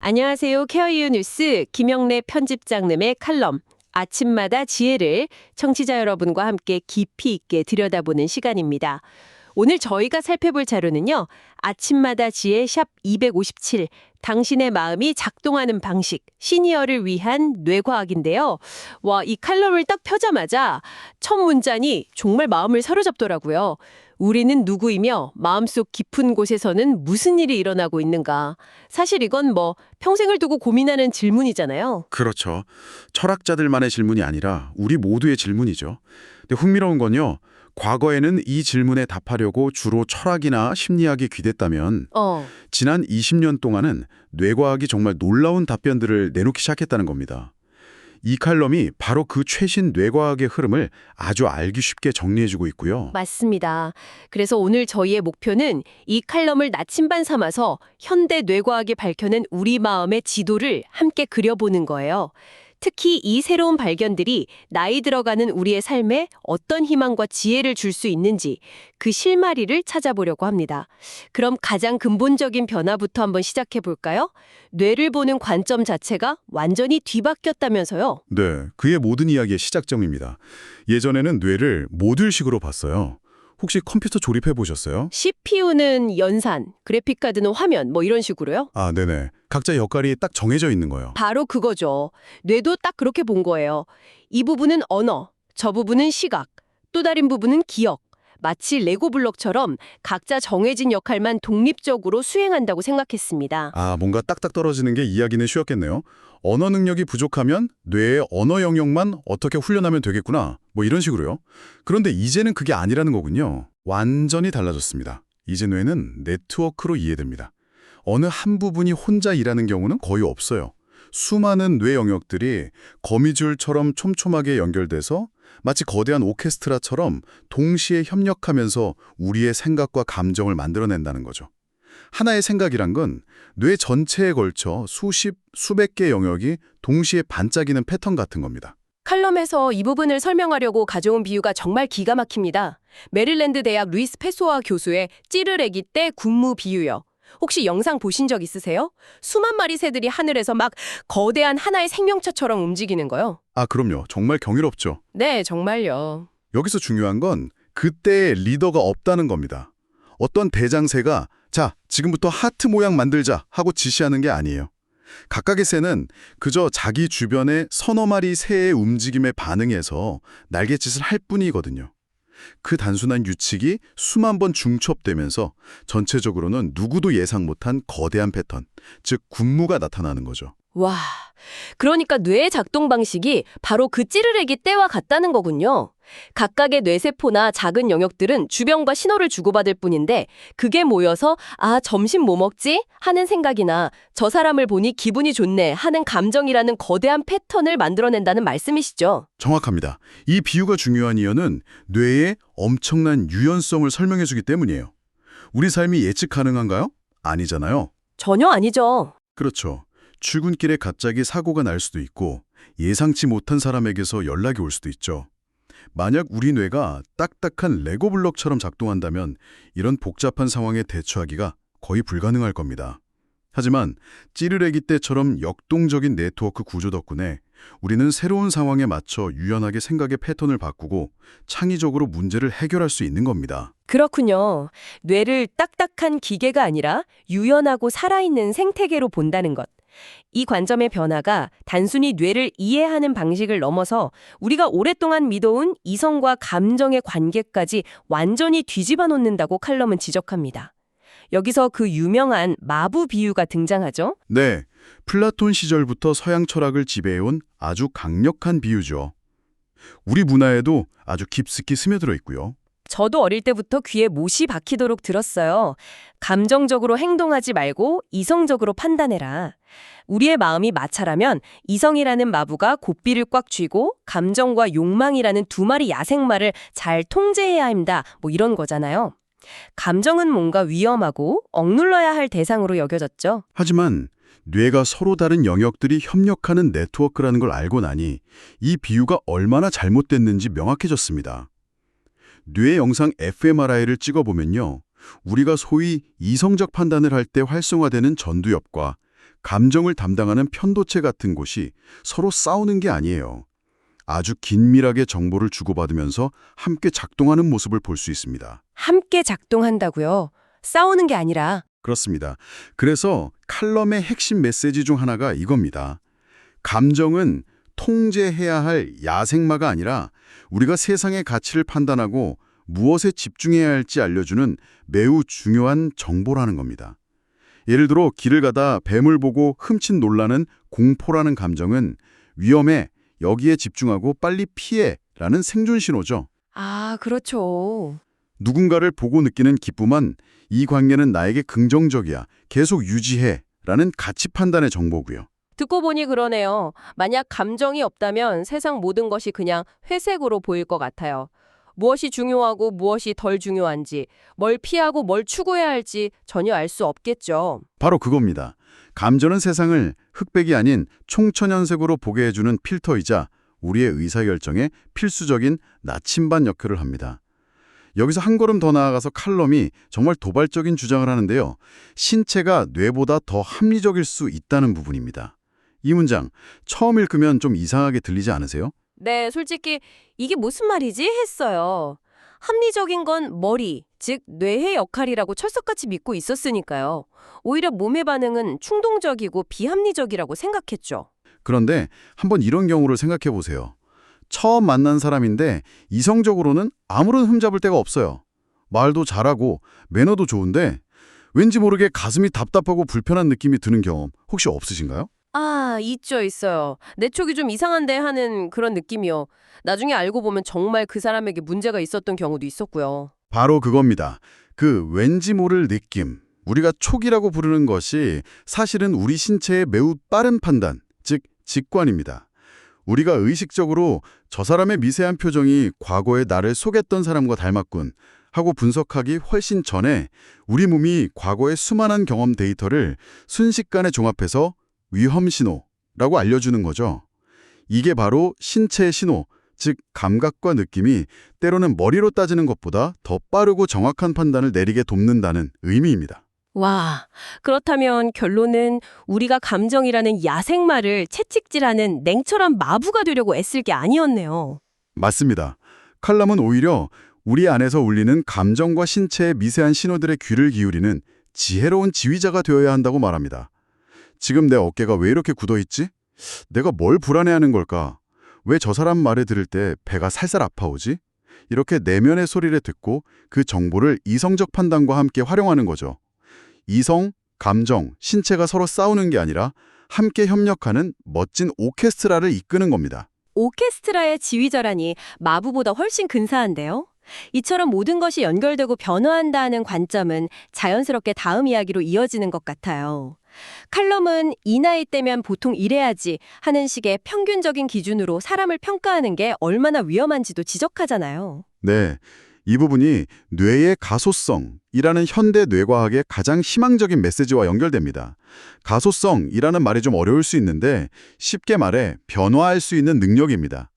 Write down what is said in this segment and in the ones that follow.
안녕하세요. 케어이유 뉴스 김영래 편집장님의 칼럼 아침마다 지혜를 청취자 여러분과 함께 깊이 있게 들여다보는 시간입니다. 오늘 저희가 살펴볼 자료는요. 아침마다 지혜 샵 257 당신의 마음이 작동하는 방식 시니어를 위한 뇌과학인데요. 와, 이 칼럼을 딱 펴자마자 첫 문장이 정말 마음을 사로잡더라고요. 우리는 누구이며 마음속 깊은 곳에서는 무슨 일이 일어나고 있는가. 사실 이건 뭐 평생을 두고 고민하는 질문이잖아요. 그렇죠. 철학자들만의 질문이 아니라 우리 모두의 질문이죠. 근데 흥미로운 건요. 과거에는 이 질문에 답하려고 주로 철학이나 심리학이 귀댔다면 어, 지난 20년 동안은 뇌과학이 정말 놀라운 답변들을 내놓기 시작했다는 겁니다. 이 칼럼이 바로 그 최신 뇌과학의 흐름을 아주 알기 쉽게 정리해주고 있고요. 맞습니다. 그래서 오늘 저희의 목표는 이 칼럼을 나침반 삼아서 현대 뇌과학이 밝혀낸 우리 마음의 지도를 함께 그려보는 거예요. 특히 이 새로운 발견들이 나이 들어가는 우리의 삶에 어떤 희망과 지혜를 줄 수 있는지 그 실마리를 찾아보려고 합니다. 그럼 가장 근본적인 변화부터 한번 시작해 볼까요? 뇌를 보는 관점 자체가 완전히 뒤바뀌었다면서요. 네, 그의 모든 이야기의 시작점입니다. 예전에는 뇌를 모듈식으로 봤어요. 혹시 컴퓨터 조립해 보셨어요? CPU는 연산, 그래픽카드는 화면, 뭐 이런 식으로요. 아, 네네. 각자 역할이 딱 정해져 있는 거예요. 바로 그거죠. 뇌도 딱 그렇게 본 거예요. 이 부분은 언어, 저 부분은 시각, 또 다른 부분은 기억. 마치 레고 블록처럼 각자 정해진 역할만 독립적으로 수행한다고 생각했습니다. 아, 뭔가 딱딱 떨어지는 게 이야기는 쉬웠겠네요. 언어 능력이 부족하면 뇌의 언어 영역만 어떻게 훈련하면 되겠구나. 뭐 이런 식으로요. 그런데 이제는 그게 아니라는 거군요. 완전히 달라졌습니다. 이제 뇌는 네트워크로 이해됩니다. 어느 한 부분이 혼자 일하는 경우는 거의 없어요. 수많은 뇌 영역들이 거미줄처럼 촘촘하게 연결돼서 마치 거대한 오케스트라처럼 동시에 협력하면서 우리의 생각과 감정을 만들어낸다는 거죠. 하나의 생각이란 건 뇌 전체에 걸쳐 수십, 수백 개의 영역이 동시에 반짝이는 패턴 같은 겁니다. 칼럼에서 이 부분을 설명하려고 가져온 비유가 정말 기가 막힙니다. 메릴랜드 대학 루이스 페소아 교수의 찌르레기 때 군무 비유요. 혹시 영상 보신 적 있으세요? 수만 마리 새들이 하늘에서 막 거대한 하나의 생명체처럼 움직이는 거요. 아, 그럼요. 정말 경이롭죠. 네, 정말요. 여기서 중요한 건 그때의 리더가 없다는 겁니다. 어떤 대장새가 자, 지금부터 하트 모양 만들자 하고 지시하는 게 아니에요. 각각의 새는 그저 자기 주변의 서너 마리 새의 움직임에 반응해서 날갯짓을 할 뿐이거든요. 그 단순한 유칙이 수만 번 중첩되면서 전체적으로는 누구도 예상 못한 거대한 패턴, 즉 군무가 나타나는 거죠. 와, 그러니까 뇌의 작동 방식이 바로 그 찌르레기 때와 같다는 거군요. 각각의 뇌세포나 작은 영역들은 주변과 신호를 주고받을 뿐인데 그게 모여서 아, 점심 뭐 먹지? 하는 생각이나 저 사람을 보니 기분이 좋네 하는 감정이라는 거대한 패턴을 만들어낸다는 말씀이시죠. 정확합니다. 이 비유가 중요한 이유는 뇌의 엄청난 유연성을 설명해주기 때문이에요. 우리 삶이 예측 가능한가요? 아니잖아요. 전혀 아니죠. 그렇죠. 출근길에 갑자기 사고가 날 수도 있고 예상치 못한 사람에게서 연락이 올 수도 있죠. 만약 우리 뇌가 딱딱한 레고 블록처럼 작동한다면 이런 복잡한 상황에 대처하기가 거의 불가능할 겁니다. 하지만 찌르레기 때처럼 역동적인 네트워크 구조 덕분에 우리는 새로운 상황에 맞춰 유연하게 생각의 패턴을 바꾸고 창의적으로 문제를 해결할 수 있는 겁니다. 그렇군요. 뇌를 딱딱한 기계가 아니라 유연하고 살아있는 생태계로 본다는 것. 이 관점의 변화가 단순히 뇌를 이해하는 방식을 넘어서 우리가 오랫동안 믿어온 이성과 감정의 관계까지 완전히 뒤집어 놓는다고 칼럼은 지적합니다. 여기서 그 유명한 마부 비유가 등장하죠. 네, 플라톤 시절부터 서양 철학을 지배해온 아주 강력한 비유죠. 우리 문화에도 아주 깊숙이 스며들어 있고요. 저도 어릴 때부터 귀에 못이 박히도록 들었어요. 감정적으로 행동하지 말고 이성적으로 판단해라. 우리의 마음이 마차라면 이성이라는 마부가 고삐를 꽉 쥐고 감정과 욕망이라는 두 마리 야생마를 잘 통제해야 합니다. 뭐 이런 거잖아요. 감정은 뭔가 위험하고 억눌러야 할 대상으로 여겨졌죠. 하지만 뇌가 서로 다른 영역들이 협력하는 네트워크라는 걸 알고 나니 이 비유가 얼마나 잘못됐는지 명확해졌습니다. 뇌 영상 fMRI를 찍어보면요. 우리가 소위 이성적 판단을 할 때 활성화되는 전두엽과 감정을 담당하는 편도체 같은 곳이 서로 싸우는 게 아니에요. 아주 긴밀하게 정보를 주고받으면서 함께 작동하는 모습을 볼 수 있습니다. 함께 작동한다고요? 싸우는 게 아니라 그렇습니다. 그래서 칼럼의 핵심 메시지 중 하나가 이겁니다. 감정은 통제해야 할 야생마가 아니라 우리가 세상의 가치를 판단하고 무엇에 집중해야 할지 알려주는 매우 중요한 정보라는 겁니다. 예를 들어 길을 가다 뱀을 보고 흠칫 놀라는 공포라는 감정은 위험해, 여기에 집중하고 빨리 피해 라는 생존 신호죠. 아, 그렇죠. 누군가를 보고 느끼는 기쁨은 이 관계는 나에게 긍정적이야, 계속 유지해 라는 가치 판단의 정보고요. 듣고 보니 그러네요. 만약 감정이 없다면 세상 모든 것이 그냥 회색으로 보일 것 같아요. 무엇이 중요하고 무엇이 덜 중요한지, 뭘 피하고 뭘 추구해야 할지 전혀 알 수 없겠죠. 바로 그겁니다. 감정은 세상을 흑백이 아닌 총천연색으로 보게 해주는 필터이자 우리의 의사결정에 필수적인 나침반 역할을 합니다. 여기서 한 걸음 더 나아가서 칼럼이 정말 도발적인 주장을 하는데요. 신체가 뇌보다 더 합리적일 수 있다는 부분입니다. 이 문장 처음 읽으면 좀 이상하게 들리지 않으세요? 네, 솔직히 이게 무슨 말이지 했어요. 합리적인 건 머리, 즉 뇌의 역할이라고 철석같이 믿고 있었으니까요. 오히려 몸의 반응은 충동적이고 비합리적이라고 생각했죠. 그런데 한번 이런 경우를 생각해 보세요. 처음 만난 사람인데 이성적으로는 아무런 흠잡을 데가 없어요. 말도 잘하고 매너도 좋은데 왠지 모르게 가슴이 답답하고 불편한 느낌이 드는 경험 혹시 없으신가요? 아, 있죠, 있어요. 내 촉이 좀 이상한데 하는 그런 느낌이요. 나중에 알고 보면 정말 그 사람에게 문제가 있었던 경우도 있었고요. 바로 그겁니다. 그 왠지 모를 느낌. 우리가 촉이라고 부르는 것이 사실은 우리 신체의 매우 빠른 판단, 즉 직관입니다. 우리가 의식적으로 저 사람의 미세한 표정이 과거에 나를 속였던 사람과 닮았군 하고 분석하기 훨씬 전에 우리 몸이 과거의 수많은 경험 데이터를 순식간에 종합해서 위험 신호라고 알려주는 거죠. 이게 바로 신체의 신호, 즉 감각과 느낌이 때로는 머리로 따지는 것보다 더 빠르고 정확한 판단을 내리게 돕는다는 의미입니다. 와, 그렇다면 결론은 우리가 감정이라는 야생마를 채찍질하는 냉철한 마부가 되려고 애쓸 게 아니었네요. 맞습니다. 칼럼은 오히려 우리 안에서 울리는 감정과 신체의 미세한 신호들의 귀를 기울이는 지혜로운 지휘자가 되어야 한다고 말합니다. 지금 내 어깨가 왜 이렇게 굳어있지? 내가 뭘 불안해하는 걸까? 왜 저 사람 말을 들을 때 배가 살살 아파오지? 이렇게 내면의 소리를 듣고 그 정보를 이성적 판단과 함께 활용하는 거죠. 이성, 감정, 신체가 서로 싸우는 게 아니라 함께 협력하는 멋진 오케스트라를 이끄는 겁니다. 오케스트라의 지휘자라니 마부보다 훨씬 근사한데요? 이처럼 모든 것이 연결되고 변화한다는 관점은 자연스럽게 다음 이야기로 이어지는 것 같아요. 칼럼은 이 나이 때면 보통 이래야지 하는 식의 평균적인 기준으로 사람을 평가하는 게 얼마나 위험한지도 지적하잖아요. 네, 이 부분이 뇌의 가소성이라는 현대 뇌과학의 가장 희망적인 메시지와 연결됩니다. 가소성이라는 말이 좀 어려울 수 있는데 쉽게 말해 변화할 수 있는 능력입니다.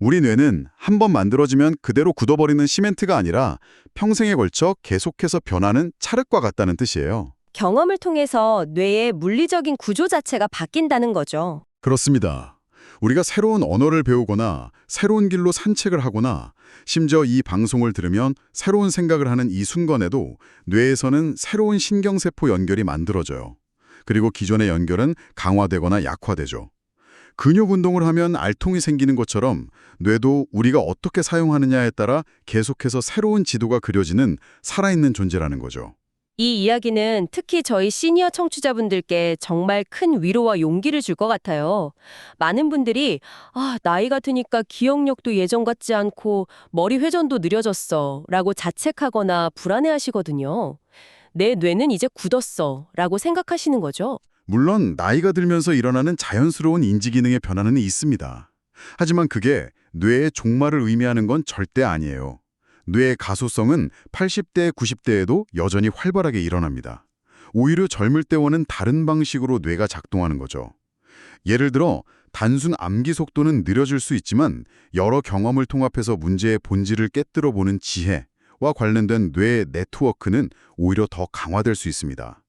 우리 뇌는 한 번 만들어지면 그대로 굳어버리는 시멘트가 아니라 평생에 걸쳐 계속해서 변하는 찰흙과 같다는 뜻이에요. 경험을 통해서 뇌의 물리적인 구조 자체가 바뀐다는 거죠. 그렇습니다. 우리가 새로운 언어를 배우거나 새로운 길로 산책을 하거나 심지어 이 방송을 들으면 새로운 생각을 하는 이 순간에도 뇌에서는 새로운 신경세포 연결이 만들어져요. 그리고 기존의 연결은 강화되거나 약화되죠. 근육 운동을 하면 알통이 생기는 것처럼 뇌도 우리가 어떻게 사용하느냐에 따라 계속해서 새로운 지도가 그려지는 살아있는 존재라는 거죠. 이 이야기는 특히 저희 시니어 청취자분들께 정말 큰 위로와 용기를 줄 것 같아요. 많은 분들이 아, 나이가 드니까 기억력도 예전 같지 않고 머리 회전도 느려졌어 라고 자책하거나 불안해하시거든요. 내 뇌는 이제 굳었어 라고 생각하시는 거죠. 물론 나이가 들면서 일어나는 자연스러운 인지 기능의 변화는 있습니다. 하지만 그게 뇌의 종말을 의미하는 건 절대 아니에요. 뇌의 가소성은 80대, 90대에도 여전히 활발하게 일어납니다. 오히려 젊을 때와는 다른 방식으로 뇌가 작동하는 거죠. 예를 들어 단순 암기 속도는 느려질 수 있지만 여러 경험을 통합해서 문제의 본질을 깨뜨려 보는 지혜와 관련된 뇌의 네트워크는 오히려 더 강화될 수 있습니다.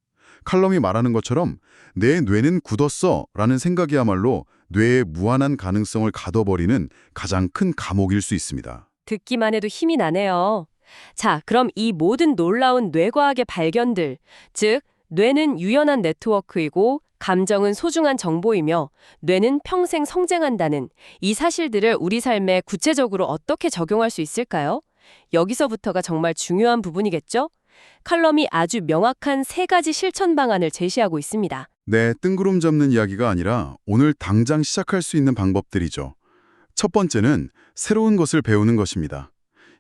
칼럼이 말하는 것처럼 내 뇌는 굳었어 라는 생각이야말로 뇌의 무한한 가능성을 가둬버리는 가장 큰 감옥일 수 있습니다. 듣기만 해도 힘이 나네요. 자, 그럼 이 모든 놀라운 뇌과학의 발견들, 즉 뇌는 유연한 네트워크이고 감정은 소중한 정보이며 뇌는 평생 성장한다는 이 사실들을 우리 삶에 구체적으로 어떻게 적용할 수 있을까요? 여기서부터가 정말 중요한 부분이겠죠? 칼럼이 아주 명확한 세 가지 실천 방안을 제시하고 있습니다. 네, 뜬구름 잡는 이야기가 아니라 오늘 당장 시작할 수 있는 방법들이죠. 첫 번째는 새로운 것을 배우는 것입니다.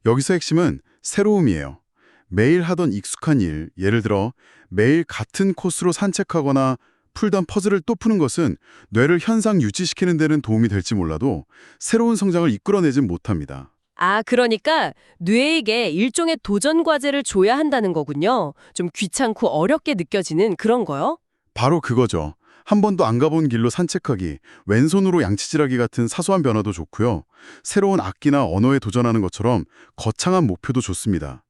여기서 핵심은 새로움이에요. 매일 하던 익숙한 일, 예를 들어 매일 같은 코스로 산책하거나 풀던 퍼즐을 또 푸는 것은 뇌를 현상 유지시키는 데는 도움이 될지 몰라도 새로운 성장을 이끌어내진 못합니다. 아, 그러니까 뇌에게 일종의 도전 과제를 줘야 한다는 거군요. 좀 귀찮고 어렵게 느껴지는 그런 거요? 바로 그거죠. 한 번도 안 가본 길로 산책하기, 왼손으로 양치질하기 같은 사소한 변화도 좋고요. 새로운 악기나 언어에 도전하는 것처럼 거창한 목표도 좋습니다.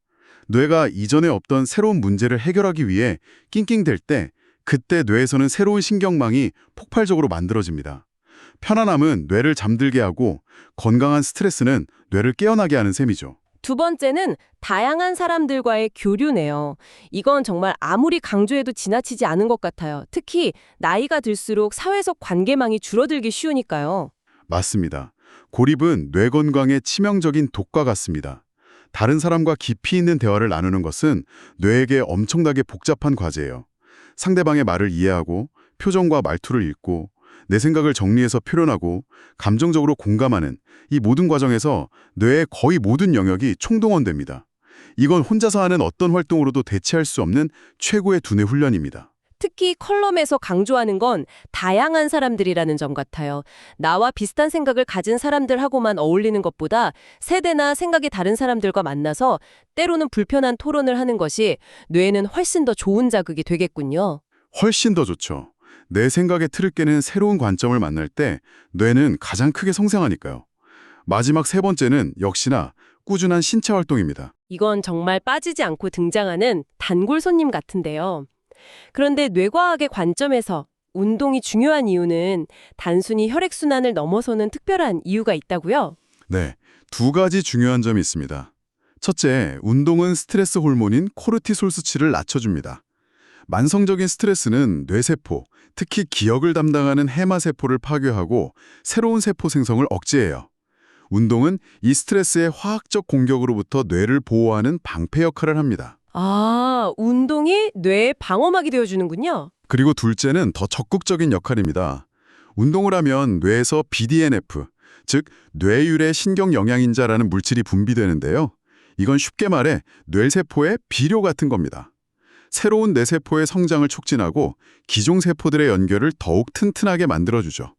뇌가 이전에 없던 새로운 문제를 해결하기 위해 낑낑댈 때 그때 뇌에서는 새로운 신경망이 폭발적으로 만들어집니다. 편안함은 뇌를 잠들게 하고 건강한 스트레스는 뇌를 깨어나게 하는 셈이죠. 두 번째는 다양한 사람들과의 교류네요. 이건 정말 아무리 강조해도 지나치지 않은 것 같아요. 특히 나이가 들수록 사회적 관계망이 줄어들기 쉬우니까요. 맞습니다. 고립은 뇌 건강에 치명적인 독과 같습니다. 다른 사람과 깊이 있는 대화를 나누는 것은 뇌에게 엄청나게 복잡한 과제예요. 상대방의 말을 이해하고 표정과 말투를 읽고 내 생각을 정리해서 표현하고 감정적으로 공감하는 이 모든 과정에서 뇌의 거의 모든 영역이 총동원됩니다. 이건 혼자서 하는 어떤 활동으로도 대체할 수 없는 최고의 두뇌 훈련입니다. 특히 컬럼에서 강조하는 건 다양한 사람들이라는 점 같아요. 나와 비슷한 생각을 가진 사람들하고만 어울리는 것보다 세대나 생각이 다른 사람들과 만나서 때로는 불편한 토론을 하는 것이 뇌에는 훨씬 더 좋은 자극이 되겠군요. 훨씬 더 좋죠. 내 생각의 틀을 깨는 새로운 관점을 만날 때 뇌는 가장 크게 성장하니까요. 마지막 세 번째는 역시나 꾸준한 신체 활동입니다. 이건 정말 빠지지 않고 등장하는 단골 손님 같은데요. 그런데 뇌과학의 관점에서 운동이 중요한 이유는 단순히 혈액순환을 넘어서는 특별한 이유가 있다고요? 네, 두 가지 중요한 점이 있습니다. 첫째, 운동은 스트레스 호르몬인 코르티솔 수치를 낮춰줍니다. 만성적인 스트레스는 뇌세포, 특히 기억을 담당하는 해마세포를 파괴하고 새로운 세포 생성을 억제해요. 운동은 이 스트레스의 화학적 공격으로부터 뇌를 보호하는 방패 역할을 합니다. 아, 운동이 뇌의 방어막이 되어주는군요. 그리고 둘째는 더 적극적인 역할입니다. 운동을 하면 뇌에서 BDNF, 즉 뇌율의 신경 영양인자라는 물질이 분비되는데요. 이건 쉽게 말해 뇌세포의 비료 같은 겁니다. 새로운 뇌세포의 성장을 촉진하고 기존 세포들의 연결을 더욱 튼튼하게 만들어주죠.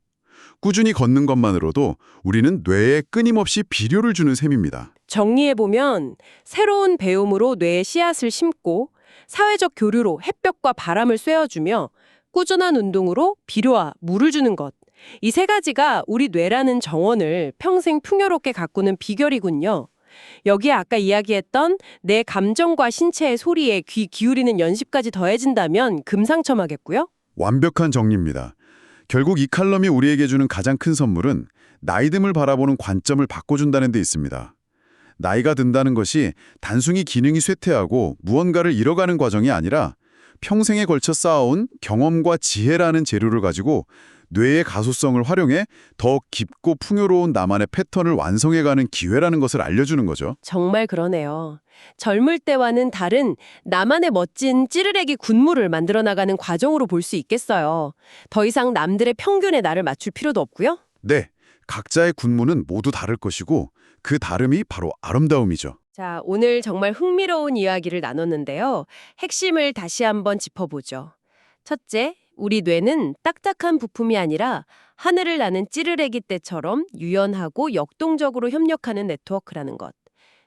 꾸준히 걷는 것만으로도 우리는 뇌에 끊임없이 비료를 주는 셈입니다. 정리해보면 새로운 배움으로 뇌에 씨앗을 심고 사회적 교류로 햇볕과 바람을 쐬어주며 꾸준한 운동으로 비료와 물을 주는 것. 이 세 가지가 우리 뇌라는 정원을 평생 풍요롭게 가꾸는 비결이군요. 여기에 아까 이야기했던 내 감정과 신체의 소리에 귀 기울이는 연습까지 더해진다면 금상첨화겠고요. 완벽한 정리입니다. 결국 이 칼럼이 우리에게 주는 가장 큰 선물은 나이듦을 바라보는 관점을 바꿔준다는 데 있습니다. 나이가 든다는 것이 단순히 기능이 쇠퇴하고 무언가를 잃어가는 과정이 아니라 평생에 걸쳐 쌓아온 경험과 지혜라는 재료를 가지고 뇌의 가소성을 활용해 더 깊고 풍요로운 나만의 패턴을 완성해가는 기회라는 것을 알려주는 거죠. 정말 그러네요. 젊을 때와는 다른 나만의 멋진 찌르레기 군무를 만들어 나가는 과정으로 볼 수 있겠어요. 더 이상 남들의 평균에 나를 맞출 필요도 없고요. 네, 각자의 군무는 모두 다를 것이고 그 다름이 바로 아름다움이죠. 자, 오늘 정말 흥미로운 이야기를 나눴는데요. 핵심을 다시 한번 짚어보죠. 첫째, 우리 뇌는 딱딱한 부품이 아니라 하늘을 나는 찌르레기 떼처럼 유연하고 역동적으로 협력하는 네트워크라는 것.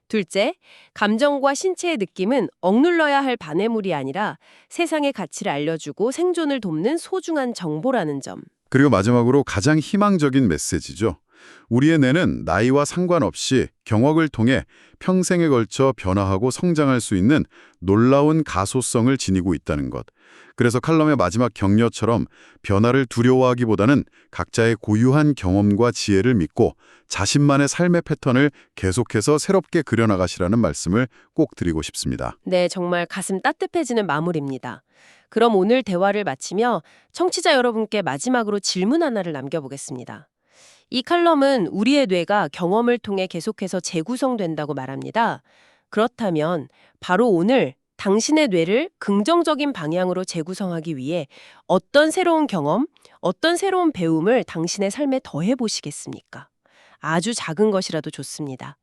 둘째, 감정과 신체의 느낌은 억눌러야 할 반해물이 아니라 세상의 가치를 알려주고 생존을 돕는 소중한 정보라는 점. 그리고 마지막으로 가장 희망적인 메시지죠. 우리의 뇌는 나이와 상관없이 경험을 통해 평생에 걸쳐 변화하고 성장할 수 있는 놀라운 가소성을 지니고 있다는 것. 그래서 칼럼의 마지막 격려처럼 변화를 두려워하기보다는 각자의 고유한 경험과 지혜를 믿고 자신만의 삶의 패턴을 계속해서 새롭게 그려나가시라는 말씀을 꼭 드리고 싶습니다. 네, 정말 가슴 따뜻해지는 마무리입니다. 그럼 오늘 대화를 마치며 청취자 여러분께 마지막으로 질문 하나를 남겨보겠습니다. 이 칼럼은 우리의 뇌가 경험을 통해 계속해서 재구성된다고 말합니다. 그렇다면 바로 오늘 당신의 뇌를 긍정적인 방향으로 재구성하기 위해 어떤 새로운 경험, 어떤 새로운 배움을 당신의 삶에 더해 보시겠습니까? 아주 작은 것이라도 좋습니다.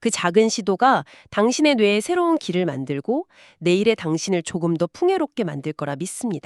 그 작은 시도가 당신의 뇌에 새로운 길을 만들고 내일의 당신을 조금 더 풍요롭게 만들 거라 믿습니다.